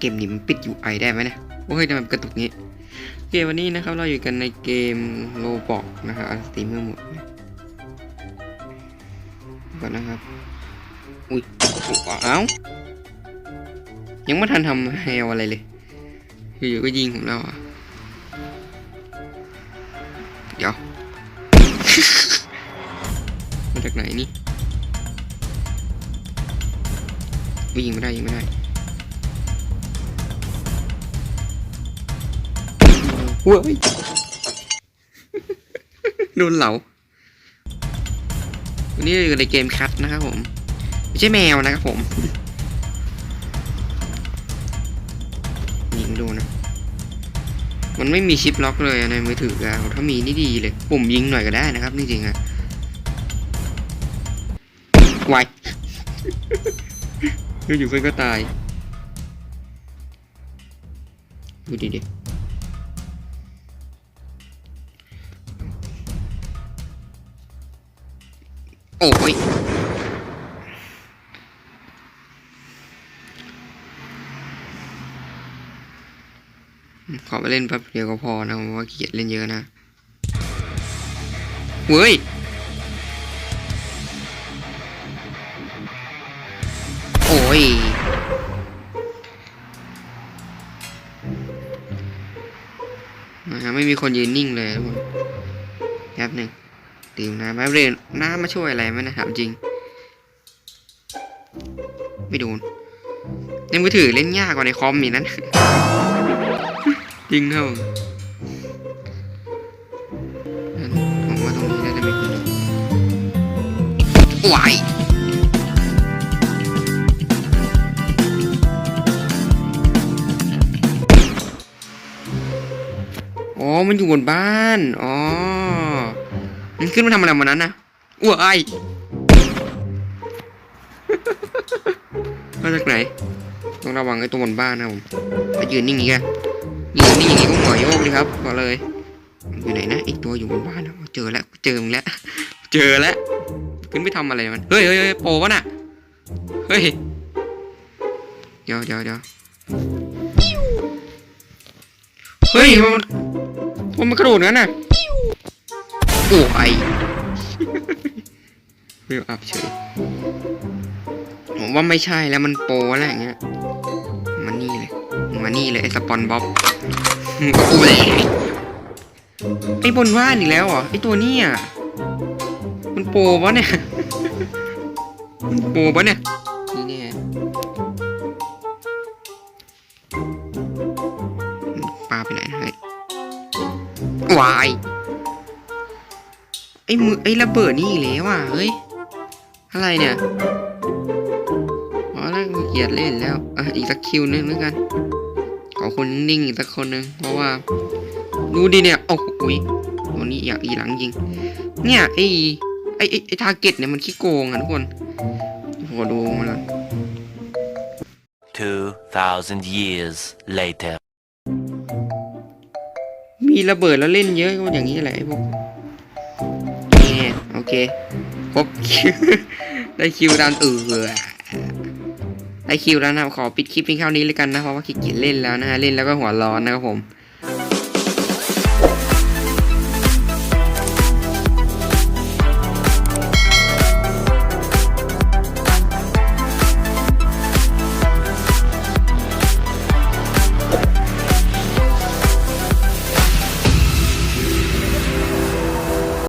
เกมนี้มันปิด UI ได้ไหมเนี่ยโอ้ยทำไมกระตุกงี้โอเควันนี้นะครับเราอยู่กันในเกมโลบอกนะครับอันสตรีมเมอร์หมดนะก่อนนะครับ อุ้ยเอ้ายังไม่ทันทำแฮวอะไรเลยอยู่ๆก็ยิงผมแล้วอะเดี๋ยวมาจากไหนนี่ยิงไม่ได้ยิงไม่ได้ เว้ยโดนเหลาวันนี้อยู่ในเกมคัทนะครับผม ไม่ใช่แมวนะครับผมยิงดูนะ มันไม่มีชิปล็อกเลยในมือถืออะถ้ามีนี่ดีเลยปุ่มยิงหน่อยก็ได้นะครับจริงๆอะวายอยู่ๆเพื่อนก็ตายดูดิดิ โอ้ยขอไปเล่นแป๊บเดียวก็พอนะผมว่าเกียจเล่นเยอะนะเว้ยโอ้ยนะฮะไม่มีคนยืนนิ่งเลยทุกคนแป๊บหนึ่ง ดื่มน้ำแป๊บเดียวน้ำมาช่วยอะไรไหมนะถามจริง ไม่โดนในมือถือเล่นยากกว่าในคอมอีกนั้น จริงครับผมว่าตรงนี้น่าจะมีคนวายอ๋อ มันอยู่บนบ้าน อ๋อ มันขึ้นมาทำอะไรบนนั้นนะว้ายมาจากไหน ต้องระวังไอ้ตัวบนบ้านนะผมไปยืนนิ่งอย่างนี้กันยืนนิ่งอย่างนี้ก็หงอยโยกเลยครับบอกเลย อยู่ไหนนะไอ้ตัวอยู่บนบ้านนะเจอแล้วเจอมึงแล้ว เจอแล้วขึ้นไปทำอะไรมันเฮ้ยเฮ้ยเฮ้ยโปวะน่ะเฮ้ยเดี๋ยวเดี๋ยวเดี๋ยวเฮ้ยมันมันกระโดดงั้นน่ะ โอ้ยเวลอัพเฉยผมว่าไม่ใช่แล้วมันโปรแล้วอย่างเงี้ยมานี่เลยมานี่เลยไอ้สปอนบ๊อบโอ้ยไอ้บนว่านอีกแล้วเหรอไอ้ตัวเนี้อะมันโปรปะเนี่ยมันโปรปะเนี่ยนี่เนี่ยปลาไปไหนนะเฮ้ยวาย อ้มือไอ้ระเบิดนี่อีกแล้วอะเฮ้ยอะไรเนี่ยพอแล้วกูเกลียดเล่นแล้วอะอีกสักคิวนึงแล้วกันขอคนนิ่งๆอีกสักคนนึงเพราะว่าดูดิเนี่ยโอ้โหอุ๊ยตัวนี้อยากอีหลังยิง เนี่ยไอ้ไอ้ไอ้ไอ้ทาร์เก็ตเนี่ยมันขี้โกงอะทุกคนขอดูมันก่อน2,000 years later. มีระเบิดแล้วเล่นเยอะก็อย่างนี้แหละไอ้พวก นี่โอเคครบคิว ได้คิวดันเออได้คิวแล้วนะขอปิดคลิปเพียงเท่านี้เลยกันนะเพราะว่าขี้เกียจเล่นแล้วนะฮะเล่นแล้วก็หัวร้อนนะครับผม